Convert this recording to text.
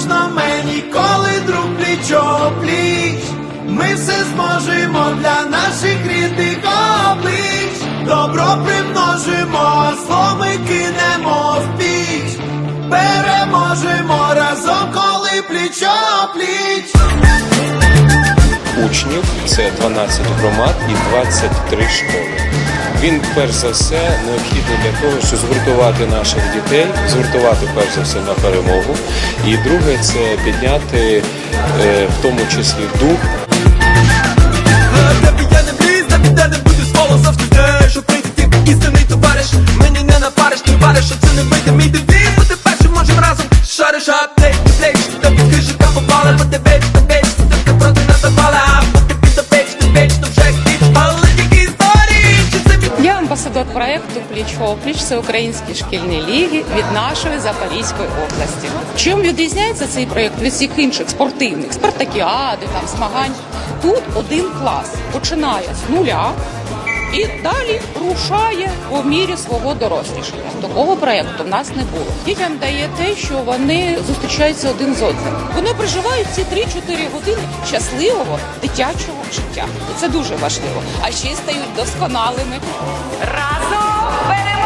можна мені, коли друг плічо пліч. Ми все зможемо для наших рідних облич. Добро примножимо, зло ми кинемо в піч. Переможемо разом, коли плічо пліч. учнів, це 12 громад і 23 школи. Він перш за все необхідний для того, щоб згуртувати наших дітей, згуртувати перш за все на перемогу. І друге це підняти е, в тому числі дух. Що ти що це не вийде. Мій девіз Бути першим можем разом шариш. Аптек, плеч Та під крижика попали, бо ти проекту Пліч опліч Всеукраїнські шкільні ліги від нашої Запорізької області. Чим відрізняється цей проект від всіх інших спортивних спартакіади, там змагань? Тут один клас починає з нуля. І далі рушає по мірі свого дорослішання. Такого проекту в нас не було. Дітям дає те, що вони зустрічаються один з одним. Вони проживають ці 3-4 години щасливого дитячого життя. І це дуже важливо. А ще й стають досконалими разом. 欢迎